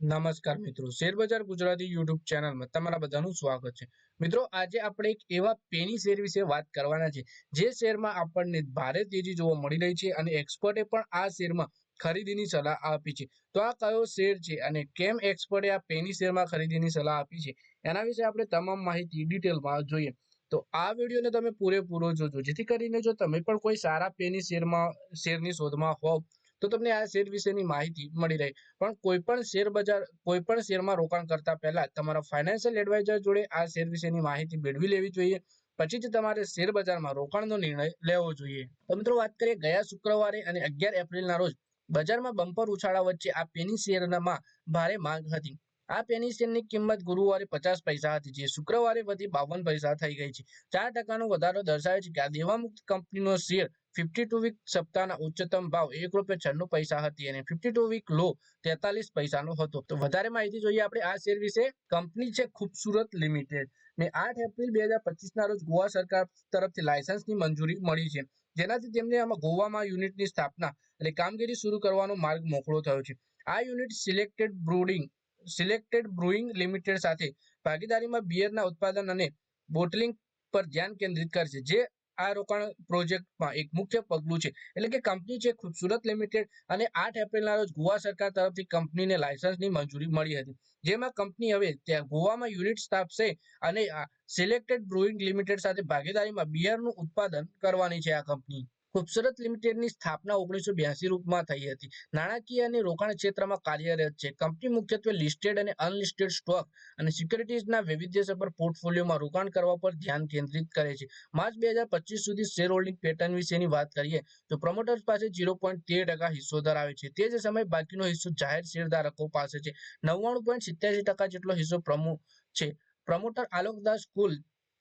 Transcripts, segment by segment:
નમસ્કાર મિત્રો. શેરબજાર ગુજરાતી યુટ્યુબ ચેનલમાં તમારા બધાનું સ્વાગત છે. મિત્રો, આજે આપણે એક એવા પેની શેર વિશે વાત કરવાના છે, જે શેરમાં આપણને ભારે તેજી જોવા મળી રહી છે અને એક્સપર્ટે પણ આ શેરમાં ખરીદીની સલાહ આપી છે. તો આ કયો શેર છે અને કેમ એક્સપર્ટે આ પેની શેરમાં ખરીદીની સલાહ આપી છે, એના વિશે આપણે તમામ માહિતી ડિટેલમાં જોઈએ. તો આ વિડીયોને તમે પૂરેપૂરો જોજો. જેથી કરીને જો તમે પણ કોઈ સારા પેની શેરમાં, શેરની શોધમાં હોવ તો તમને આ શેર વિશેની માહિતી મળી રહી. પણ કોઈ પણ શેર બજાર, કોઈ પણ શેરમાં રોકાણ કરતા પહેલા તમારા ફાઇનાન્શિયલ એડવાઇઝર જોડે આ શેર વિશેની માહિતી મેળવી લેવી જોઈએ. પછી જ તમારે શેર બજારમાં રોકાણનો નિર્ણય લેવો જોઈએ. તો મિત્રો વાત કરીએ ગયા શુક્રવારે અને અગિયાર એપ્રિલના રોજ બજારમાં બમ્પર ઉછાળા વચ્ચે આ પેની શેરમાં ભારે માંગ હતી. આ પેની શેરની કિંમત ગુરુવારે પચાસ પૈસા હતી, જે શુક્રવારે વધી બાવન પૈસા થઈ ગઈ છે. ચાર ટકાનો વધારો દર્શાવે છે કે આ દેવામુક્ત કંપનીનો શેર ફિફ્ટી ટુ વીક સપ્તાહના ઉચ્ચતમ ભાવ એક રૂપિયા છન્નું પૈસા હતી અને ફિફ્ટી ટુ વીક લો તેતાલીસ પૈસાનો હતો. તો વધારે માહિતી જોઈએ આપણે આ શેર વિશે. કંપની છે ખૂબસૂરત લિમિટેડ ને આઠ એપ્રિલ બે હજાર પચીસના રોજ ગોવા સરકાર તરફથી લાયસન્સની મંજૂરી મળી છે. જેનાથી તેમને આમાં ગોવામાં યુનિટની સ્થાપના એટલે કામગીરી શરૂ કરવાનો માર્ગ મોકળો થયો છે. આ unit selected brewing selected brewing limited સાથે ભાગીદારીમાં બિયરના ઉત્પાદન અને બોટલિંગ પર ધ્યાન કેન્દ્રિત કરશે જે આ રોકાણ પ્રોજેક્ટમાં એક મુખ્ય પગલું છે. એટલે કે કંપની છે ખૂબસૂરત લિમિટેડ અને આઠ એપ્રિલના રોજ ગોવા સરકાર તરફથી કંપનીને લાયસન્સની મંજૂરી મળી હતી. જેમાં કંપની હવે ત્યાં ગોવામાં યુનિટ સ્થાપશે અને સિલેક્ટેડ બ્રુઇંગ લિમિટેડ સાથે ભાગીદારીમાં બિયરનું ઉત્પાદન કરવાની છે આ કંપની. ખૂબસૂરત લિમિટેડની સ્થાપના ઓગણીસો બ્યાસી રૂપમાં થઈ હતી. નાણાકીય અને રોકાણ ક્ષેત્રમાં કાર્યરત છે. કંપની મુખ્યત્વે લિસ્ટેડ અને અનલિસ્ટેડ સ્ટોક અને સિક્યુરિટીઝના વૈવિધ્યસભર પોર્ટફોલિયોમાં રોકાણ કરવા પર ધ્યાન કેન્દ્રિત કરે છે. માર્ચ બે હજાર પચીસ સુધી શેર હોલ્ડિંગ પેટર્ન વિશેની વાત કરીએ તો પ્રમોટર્સ પાસે ઝીરો પોઈન્ટ તેર ટકા હિસ્સો ધરાવે છે. તે જ સમયે બાકીનો હિસ્સો જાહેર શેરધારકો પાસે છે. નવ્વાણું પોઈન્ટ સિત્યાસી ટકા જેટલો હિસ્સો પ્રમુખ છે. પ્રમોટર આલોકદાસ કુલ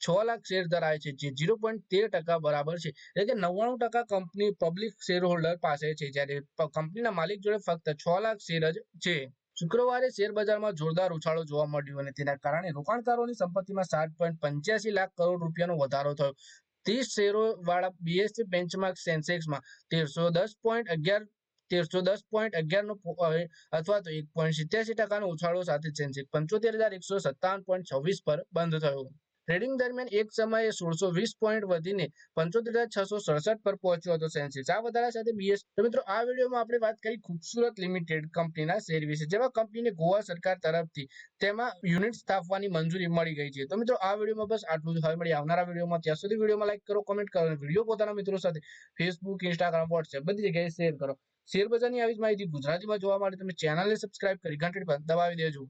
છ લાખ શેર ધરાવે છે, જે ઝીરો પોઈન્ટ તેર ટકા બરાબર છે. એટલે કે નવ્વાણું ટકા કંપની પબ્લિક શેર હોલ્ડર પાસે છે, જ્યારે કંપનીના માલિક જોડે ફક્ત છ લાખ શેર જ છે. શુક્રવારે શેર બજારમાં જોરદાર ઉછાળો જોવા મળ્યો અને તેના કારણે રોકાણકારોની સંપત્તિમાં સાત પોઈન્ટ પંચ્યાસી લાખ કરોડ રૂપિયાનો વધારો થયો. ત્રીસ શેરો વાળા બીએસસી બેન્ચમાર્ક સેન્સેક્સમાં તેરસો દસ પોઈન્ટ અગિયાર, તેરસો દસ પોઈન્ટ અગિયાર નો અથવા તો એક પોઈન્ટ સિત્યાસી ટકાનો ઉછાળો સાથે સેન્સેક્સ પંચોતેર હજાર એકસો સત્તાવન પોઈન્ટ છવ્વીસ પર બંધ થયો. ટ્રેડિંગ દરમિયાન એક સમયે સોળસો વીસ પોઈન્ટ વધીને પંચોતેર હજાર છસો સડસઠ પર પહોંચ્યો હતો સેન્સેક્સ આ વધારા સાથે બીએસ તો મિત્રો, આ વિડીયોમાં આપણે વાત કરી ખૂબસૂરત લિમિટેડ કંપનીના શેર વિશે, જેમાં કંપનીને ગોવા સરકાર તરફથી તેમાં યુનિટ સ્થાપવાની મંજૂરી મળી ગઈ છે. તો મિત્રો, આ વિડીયોમાં બસ આટલું જ. હવે મળી આવનારા વિડીયોમાં. ત્યાં સુધી વિડીયોમાં લાઈક કરો કોમેન્ટ કરો અને વીડિયો પોતાના મિત્રો સાથે ફેસબુક ઇન્સ્ટાગ્રામ વોટ્સએપ બધી જગ્યાએ શેર કરો. શેર બજારની આવી જ માહિતી ગુજરાતીમાં જોવા માટે તમે ચેનલને સબસ્ક્રાઇબ કરી ઘંટડી પર દબાવી દેજો.